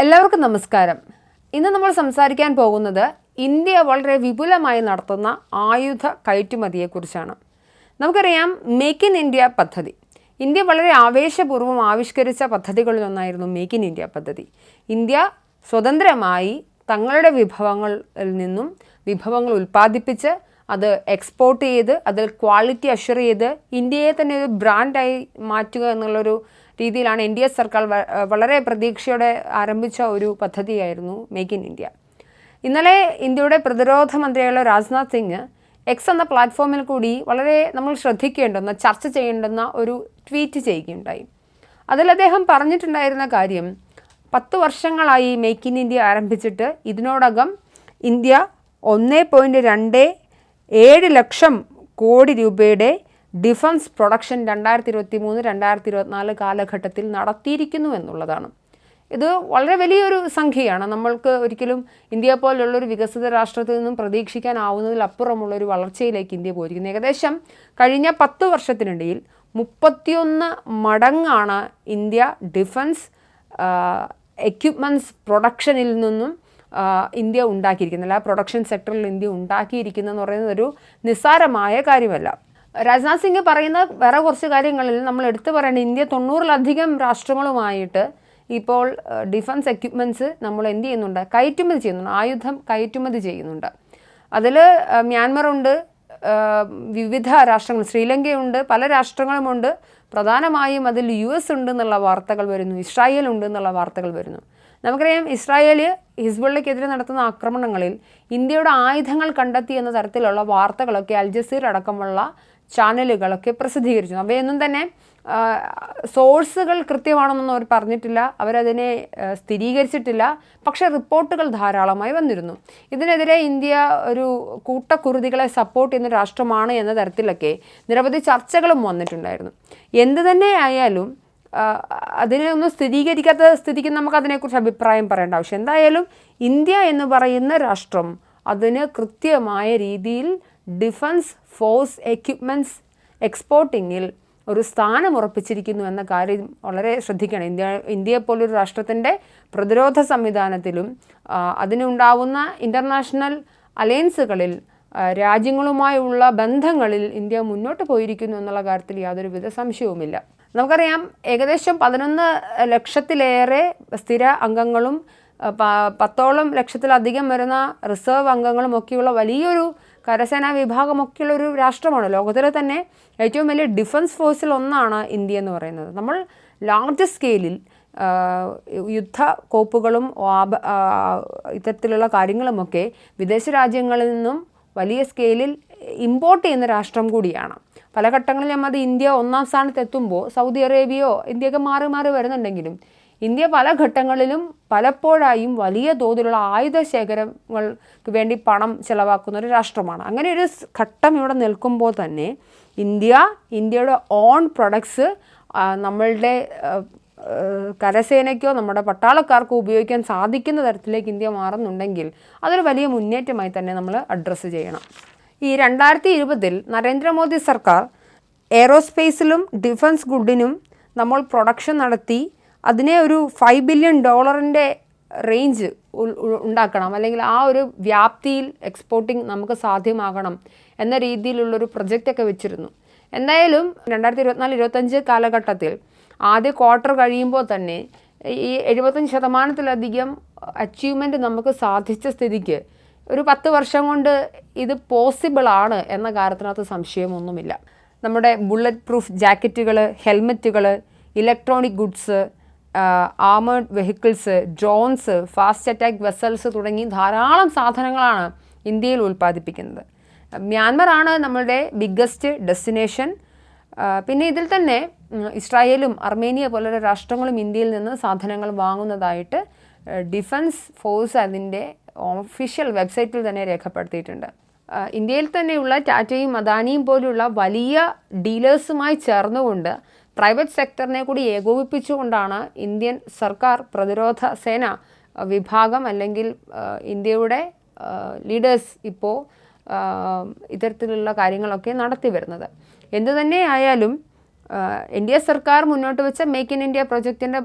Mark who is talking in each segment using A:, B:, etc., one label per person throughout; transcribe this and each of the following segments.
A: എല്ലാവർക്കും നമസ്കാരം. ഇന്ന് നമ്മൾ സംസാരിക്കാൻ പോകുന്നത് ഇന്ത്യ വളരെ വിപുലമായി നടത്തുന്ന ആയുധ കയറ്റുമതിയെക്കുറിച്ചാണ്. നമുക്കറിയാം മേക്ക് ഇൻ ഇന്ത്യ പദ്ധതി. ഇന്ത്യ വളരെ ആവേശപൂർവം ആവിഷ്കരിച്ച പദ്ധതികളിലൊന്നായിരുന്നു മേക്ക് ഇൻ ഇന്ത്യ പദ്ധതി. ഇന്ത്യ സ്വതന്ത്രമായി തങ്ങളുടെ വിഭവങ്ങളിൽ നിന്നും വിഭവങ്ങൾ ഉൽപ്പാദിപ്പിച്ച് അത് എക്സ്പോർട്ട് ചെയ്ത് അതിൽ ക്വാളിറ്റി അഷർ ചെയ്ത് ഇന്ത്യയെ തന്നെ ഒരു ബ്രാൻഡായി മാറ്റുക എന്നുള്ളൊരു രീതിയിലാണ് എൻ ഡി എ സർക്കാർ വളരെ പ്രതീക്ഷയോടെ ആരംഭിച്ച ഒരു പദ്ധതിയായിരുന്നു മേക്ക് ഇൻ ഇന്ത്യ ഇന്നലെ ഇന്ത്യയുടെ പ്രതിരോധ മന്ത്രിയായുള്ള രാജ്നാഥ് സിംഗ് എക്സ് എന്ന പ്ലാറ്റ്ഫോമിൽ കൂടി വളരെ നമ്മൾ ശ്രദ്ധിക്കേണ്ടുന്ന ചർച്ച ചെയ്യേണ്ടുന്ന ഒരു ട്വീറ്റ് ചെയ്യുകയുണ്ടായി. അതിൽ അദ്ദേഹം പറഞ്ഞിട്ടുണ്ടായിരുന്ന കാര്യം പത്ത് വർഷങ്ങളായി മേക്ക് ഇൻ ഇന്ത്യ ആരംഭിച്ചിട്ട് ഇതിനോടകം ഇന്ത്യ ഒന്ന് പോയിന്റ് രണ്ട് ഏഴ് ലക്ഷം കോടി രൂപയുടെ ഡിഫൻസ് പ്രൊഡക്ഷൻ രണ്ടായിരത്തി ഇരുപത്തി മൂന്ന് രണ്ടായിരത്തി ഇരുപത്തിനാല് കാലഘട്ടത്തിൽ നടത്തിയിരിക്കുന്നു എന്നുള്ളതാണ്. ഇത് വളരെ വലിയൊരു സംഖ്യയാണ്. നമ്മൾക്ക് ഒരിക്കലും ഇന്ത്യ പോലുള്ളൊരു വികസിത രാഷ്ട്രത്തിൽ നിന്നും പ്രതീക്ഷിക്കാനാവുന്നതിലപ്പുറമുള്ളൊരു വളർച്ചയിലേക്ക് ഇന്ത്യ പോയിരിക്കുന്നത് ഏകദേശം കഴിഞ്ഞ പത്ത് വർഷത്തിനിടയിൽ മുപ്പത്തിയൊന്ന് മടങ്ങാണ് ഇന്ത്യ ഡിഫൻസ് എക്യുപ്മെന്റ്സ് പ്രൊഡക്ഷനിൽ നിന്നും ഇന്ത്യ ഉണ്ടാക്കിയിരിക്കുന്നത് അല്ല പ്രൊഡക്ഷൻ സെക്ടറിൽ ഇന്ത്യ ഉണ്ടാക്കിയിരിക്കുന്നതെന്ന് പറയുന്നത് ഒരു നിസ്സാരമായ കാര്യമല്ല. രാജ്നാഥ് സിംഗ് പറയുന്ന വേറെ കുറച്ച് കാര്യങ്ങളിൽ നമ്മൾ എടുത്തു പറയേണ്ട ഇന്ത്യ തൊണ്ണൂറിലധികം രാഷ്ട്രങ്ങളുമായിട്ട് ഇപ്പോൾ ഡിഫൻസ് എക്യുപ്മെന്റ്സ് നമ്മൾ എന്ത് ചെയ്യുന്നുണ്ട്? കയറ്റുമതി ചെയ്യുന്നുണ്ട്. ആയുധം കയറ്റുമതി ചെയ്യുന്നുണ്ട്. അതിൽ മ്യാൻമറുണ്ട് വിവിധ രാഷ്ട്രങ്ങൾ ശ്രീലങ്കയുണ്ട് പല രാഷ്ട്രങ്ങളുമുണ്ട്. പ്രധാനമായും അതിൽ യു എസ് ഉണ്ട് എന്നുള്ള വാർത്തകൾ വരുന്നു ഇസ്രായേൽ ഉണ്ട് എന്നുള്ള വാർത്തകൾ വരുന്നു. നമുക്കറിയാം ഇസ്രായേൽ ഹിസ്ബുള്ളയ്ക്കെതിരെ നടത്തുന്ന ആക്രമണങ്ങളിൽ ഇന്ത്യയുടെ ആയുധങ്ങൾ കണ്ടെത്തി എന്ന തരത്തിലുള്ള വാർത്തകളൊക്കെ അൽ ജസീർ അടക്കമുള്ള ചാനലുകളൊക്കെ പ്രസിദ്ധീകരിച്ചു. അവയൊന്നും തന്നെ സോഴ്സുകൾ കൃത്യമാണെന്നൊന്നും അവർ പറഞ്ഞിട്ടില്ല. അവരതിനെ സ്ഥിരീകരിച്ചിട്ടില്ല. പക്ഷേ റിപ്പോർട്ടുകൾ ധാരാളമായി വന്നിരുന്നു. ഇതിനെതിരെ ഇന്ത്യ ഒരു കൂട്ടക്കുരുതികളെ സപ്പോർട്ട് ചെയ്യുന്ന രാഷ്ട്രമാണ് എന്ന തരത്തിലൊക്കെ നിരവധി ചർച്ചകളും വന്നിട്ടുണ്ടായിരുന്നു. എന്ത് തന്നെ ആയാലും ആ, അതിനെ ഒന്നും സ്ഥിരീകരിക്കാത്ത സ്ഥിതിക്ക് നമുക്ക് അതിനെക്കുറിച്ച് അഭിപ്രായം പറയേണ്ട ആവശ്യം. എന്തായാലും ഇന്ത്യ എന്ന് പറയുന്ന രാഷ്ട്രം അതിന് കൃത്യമായ രീതിയിൽ ഡിഫൻസ് ഫോഴ്സ് എക്യുപ്മെന്റ്സ് എക്സ്പോർട്ടിങ്ങിൽ ഒരു സ്ഥാനം ഉറപ്പിച്ചിരിക്കുന്നു എന്ന കാര്യം വളരെ ശ്രദ്ധിക്കണം. ഇന്ത്യ ഇന്ത്യയെ പോലൊരു രാഷ്ട്രത്തിന്റെ പ്രതിരോധ സംവിധാനത്തിലും അതിനുണ്ടാവുന്ന ഇന്റർനാഷണൽ അലയൻസുകളിൽ രാജ്യങ്ങളുമായുള്ള ബന്ധങ്ങളിൽ ഇന്ത്യ മുന്നോട്ട് പോയിരിക്കുന്നു എന്നുള്ള കാര്യത്തിൽ യാതൊരുവിധ സംശയവുമില്ല. നമുക്കറിയാം ഏകദേശം പതിനൊന്ന് ലക്ഷത്തിലേറെ സ്ഥിര അംഗങ്ങളും പത്തോളം ലക്ഷത്തിലധികം വരുന്ന റിസർവ് അംഗങ്ങളും ഒക്കെയുള്ള വലിയൊരു കരസേനാ വിഭാഗമൊക്കെയുള്ള ഒരു രാഷ്ട്രമാണ്. ലോകത്തിലെ തന്നെ ഏറ്റവും വലിയ ഡിഫൻസ് ഫോഴ്സിൽ ഒന്നാണ് ഇന്ത്യ എന്ന് പറയുന്നത്. നമ്മൾ ലാർജ് സ്കെയിലിൽ യുദ്ധ കോപ്പുകളും ഇത്തരത്തിലുള്ള കാര്യങ്ങളുമൊക്കെ വിദേശ രാജ്യങ്ങളിൽ നിന്നും വലിയ സ്കെയിലിൽ ഇമ്പോർട്ട് ചെയ്യുന്ന രാഷ്ട്രം കൂടിയാണ്. പല ഘട്ടങ്ങളിൽ നമ്മൾ ഇന്ത്യ ഒന്നാം സ്ഥാനത്ത് എത്തുമ്പോൾ സൗദി അറേബ്യയോ ഇന്ത്യയൊക്കെ മാറി മാറി വരുന്നുണ്ടെങ്കിലും ഇന്ത്യ പല ഘട്ടങ്ങളിലും പലപ്പോഴായും വലിയ തോതിലുള്ള ആയുധ ശേഖരങ്ങൾക്ക് വേണ്ടി പണം ചിലവാക്കുന്ന ഒരു രാഷ്ട്രമാണ്. അങ്ങനെ ഒരു ഘട്ടം ഇവിടെ നിൽക്കുമ്പോൾ തന്നെ ഇന്ത്യ ഇന്ത്യയുടെ ഓൺ പ്രൊഡക്ട്സ് നമ്മളുടെ കരസേനയ്ക്കോ നമ്മുടെ പട്ടാളക്കാർക്കോ ഉപയോഗിക്കാൻ സാധിക്കുന്ന തരത്തിലേക്ക് ഇന്ത്യ മാറുന്നുണ്ടെങ്കിൽ അതൊരു വലിയ മുന്നേറ്റമായി തന്നെ നമ്മൾ അഡ്രസ്സ് ചെയ്യണം. ഈ രണ്ടായിരത്തി ഇരുപതിൽ നരേന്ദ്രമോദി സർക്കാർ എയറോസ്പേസിലും ഡിഫൻസ് ഗുഡിനും നമ്മൾ പ്രൊഡക്ഷൻ നടത്തി അതിനെ ഒരു ഫൈവ് ബില്യൺ ഡോളറിന്റെ റേഞ്ച് ഉണ്ടാക്കണം. അല്ലെങ്കിൽ ആ ഒരു വ്യാപ്തിയിൽ എക്സ്പോർട്ടിങ് നമുക്ക് സാധ്യമാകണം എന്ന രീതിയിലുള്ളൊരു പ്രൊജക്റ്റൊക്കെ വെച്ചിരുന്നു. എന്തായാലും രണ്ടായിരത്തി ഇരുപത്തിനാല് ഇരുപത്തഞ്ച് കാലഘട്ടത്തിൽ ആദ്യ ക്വാർട്ടർ കഴിയുമ്പോൾ തന്നെ ഈ എഴുപത്തഞ്ച് ശതമാനത്തിലധികം അച്ചീവ്മെന്റ് നമുക്ക് സാധിച്ച സ്ഥിതിക്ക് ഒരു പത്ത് വർഷം കൊണ്ട് ഇത് പോസിബിൾ ആണ് എന്ന കാര്യത്തിനകത്ത് സംശയമൊന്നുമില്ല. നമ്മുടെ ബുള്ളറ്റ് പ്രൂഫ് ജാക്കറ്റുകൾ ഹെൽമെറ്റുകൾ electronic goods armed vehicles drones fast attack vessels തുടങ്ങി ധാരാളം സാധനങ്ങളാണ് ഇന്ത്യയിൽ ഉൽപ്പാദിപ്പിക്കുന്നത്. മ്യാൻമറാണ് നമ്മളുടെ ബിഗ്ഗസ്റ്റ് ഡെസ്റ്റിനേഷൻ പിന്നെ ഇതിൽ തന്നെ ഇസ്രായേലും അർമേനിയ പോലുള്ള രാഷ്ട്രങ്ങളും ഇന്ത്യയിൽ നിന്ന് സാധനങ്ങൾ വാങ്ങുന്നതായിട്ട് ഡിഫൻസ് ഫോഴ്സ് അതിന്റെ ഒഫീഷ്യൽ വെബ്സൈറ്റിൽ തന്നെ രേഖപ്പെടുത്തിയിട്ടുണ്ട്. ഇന്ത്യയിൽ തന്നെയുള്ള ടാറ്റയും അദാനിയും പോലുള്ള വലിയ ഡീലേഴ്സുമായി ചേർന്നുകൊണ്ട് പ്രൈവറ്റ് സെക്ടറിനെ കൂടി ഏകോപിപ്പിച്ചുകൊണ്ടാണ് ഇന്ത്യൻ സർക്കാർ പ്രതിരോധ സേന വിഭാഗം അല്ലെങ്കിൽ ഇന്ത്യയുടെ ലീഡേഴ്സ് ഇപ്പോൾ ഇത്തരത്തിലുള്ള കാര്യങ്ങളൊക്കെ നടത്തി വരുന്നത്. എന്തു തന്നെ ആയാലും എ സർക്കാർ മുന്നോട്ട് വെച്ച മേക്ക് ഇൻ ഇന്ത്യ പ്രൊജക്റ്റിന്റെ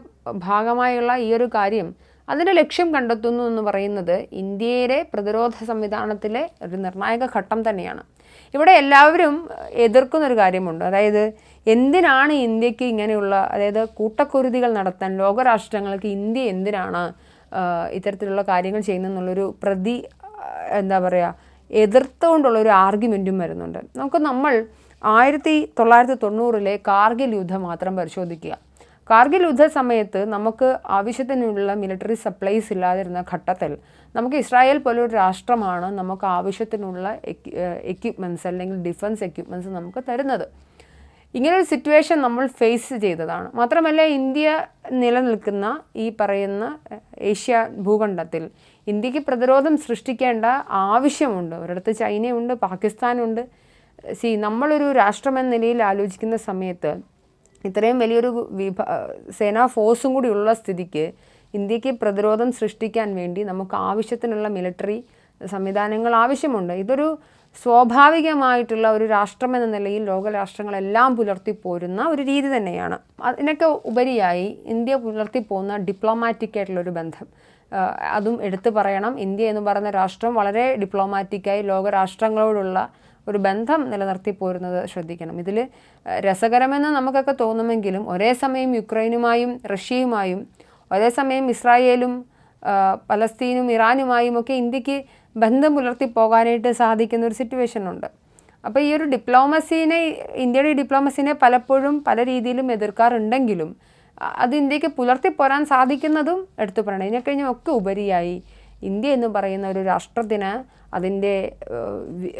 A: ഭാഗമായുള്ള ഈ ഒരു കാര്യം അതിന്റെ ലക്ഷ്യം കണ്ടെത്തുന്നു എന്ന് പറയുന്നത് ഇന്ത്യയിലെ പ്രതിരോധ സംവിധാനത്തിലെ ഒരു നിർണായക ഘട്ടം തന്നെയാണ്. ഇവിടെ എല്ലാവരും എതിർക്കുന്നൊരു കാര്യമുണ്ട്. അതായത് എന്തിനാണ് ഇന്ത്യയ്ക്ക് ഇങ്ങനെയുള്ള അതായത് കൂട്ടക്കുരുതികൾ നടത്താൻ ലോകരാഷ്ട്രങ്ങൾക്ക് ഇന്ത്യ എന്തിനാണ് ഇത്തരത്തിലുള്ള കാര്യങ്ങൾ ചെയ്യുന്നതെന്നുള്ളൊരു പ്രതി എന്താ പറയുക എതിർത്തുകൊണ്ടുള്ള ഒരു ആർഗ്യുമെന്റും വരുന്നുണ്ട്. നമുക്ക് നമ്മൾ ആയിരത്തി തൊള്ളായിരത്തി തൊണ്ണൂറിലെ കാർഗിൽ യുദ്ധം മാത്രം പരിശോധിക്കുക. കാർഗിൽ യുദ്ധ സമയത്ത് നമുക്ക് ആവശ്യത്തിനുള്ള മിലിറ്ററി സപ്ലൈസ് ഇല്ലാതിരുന്ന ഘട്ടത്തിൽ നമുക്ക് ഇസ്രായേൽ പോലൊരു രാഷ്ട്രമാണ് നമുക്ക് ആവശ്യത്തിനുള്ള എക്യുപ്മെന്റ്സ് അല്ലെങ്കിൽ ഡിഫൻസ് എക്യുപ്മെന്റ്സ് നമുക്ക് തരുന്നത്. ഇങ്ങനൊരു സിറ്റുവേഷൻ നമ്മൾ ഫേസ് ചെയ്തതാണ്. മാത്രമല്ല ഇന്ത്യ നിലനിൽക്കുന്ന ഈ പറയുന്ന ഏഷ്യ ഭൂഖണ്ഡത്തിൽ ഇന്ത്യയ്ക്ക് പ്രതിരോധം സൃഷ്ടിക്കേണ്ട ആവശ്യമുണ്ട്. ഒരിടത്ത് ചൈനയുണ്ട് പാകിസ്ഥാനുണ്ട്. സി നമ്മളൊരു രാഷ്ട്രമെന്ന നിലയിൽ ആലോചിക്കുന്ന സമയത്ത് ഇത്രയും വലിയൊരു വിഭ സേനാ ഫോഴ്സും കൂടി ഉള്ള സ്ഥിതിക്ക് ഇന്ത്യയ്ക്ക് പ്രതിരോധം സൃഷ്ടിക്കാൻ വേണ്ടി നമുക്ക് ആവശ്യത്തിനുള്ള മിലിറ്ററി സംവിധാനങ്ങൾ ആവശ്യമുണ്ട്. ഇതൊരു സ്വാഭാവികമായിട്ടുള്ള ഒരു രാഷ്ട്രം എന്ന നിലയിൽ ലോകരാഷ്ട്രങ്ങളെല്ലാം പുലർത്തിപ്പോരുന്ന ഒരു രീതി തന്നെയാണ്. അതിനൊക്കെ ഉപരിയായി ഇന്ത്യ പുലർത്തിപ്പോകുന്ന ഡിപ്ലോമാറ്റിക് ആയിട്ടുള്ളൊരു ബന്ധം. അതും എടുത്തു പറയണം. ഇന്ത്യ എന്ന് പറയുന്ന രാഷ്ട്രം വളരെ ഡിപ്ലോമാറ്റിക്കായി ലോകരാഷ്ട്രങ്ങളോടുള്ള ഒരു ബന്ധം നിലനിർത്തി പോരുന്നത് ശ്രദ്ധിക്കണം. ഇതിൽ രസകരമെന്ന് നമുക്കൊക്കെ തോന്നുമെങ്കിലും ഒരേ സമയം യുക്രൈനുമായും റഷ്യയുമായും ഒരേ സമയം ഇസ്രായേലും പലസ്തീനും ഇറാനുമായും ഒക്കെ ഇന്ത്യയ്ക്ക് ബന്ധം പുലർത്തി പോകാനായിട്ട് സാധിക്കുന്ന ഒരു സിറ്റുവേഷൻ ഉണ്ട്. അപ്പോൾ ഈ ഒരു ഡിപ്ലോമസീനെ ഇന്ത്യയുടെ ഡിപ്ലോമസീനെ പലപ്പോഴും പല രീതിയിലും എതിർക്കാറുണ്ടെങ്കിലും അത് ഇന്ത്യയ്ക്ക് പുലർത്തി പോരാൻ സാധിക്കുന്നതും എടുത്തു പറയണം. ഇതിനെ ഒക്കെ ഉപരിയായി ഇന്ത്യ എന്ന് പറയുന്ന ഒരു രാഷ്ട്രത്തിന് അതിന്റെ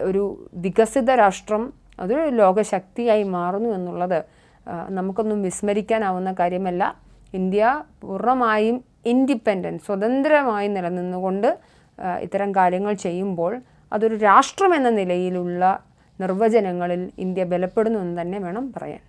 A: ഒരു വികസിത രാഷ്ട്രം അതൊരു ലോകശക്തിയായി മാറുന്നു എന്നുള്ളത് നമുക്കൊന്നും വിസ്മരിക്കാനാവുന്ന കാര്യമല്ല. ഇന്ത്യ പൂർണമായും ഇൻഡിപെൻഡന്റ് സ്വതന്ത്രമായി നിലനിന്നുകൊണ്ട് ഇത്തരം കാര്യങ്ങൾ ചെയ്യുമ്പോൾ അതൊരു രാഷ്ട്രം എന്ന നിലയിലുള്ള നിർവചനങ്ങളിൽ ഇന്ത്യ ബലപ്പെടുന്നു എന്ന് തന്നെ വേണം പറയാൻ.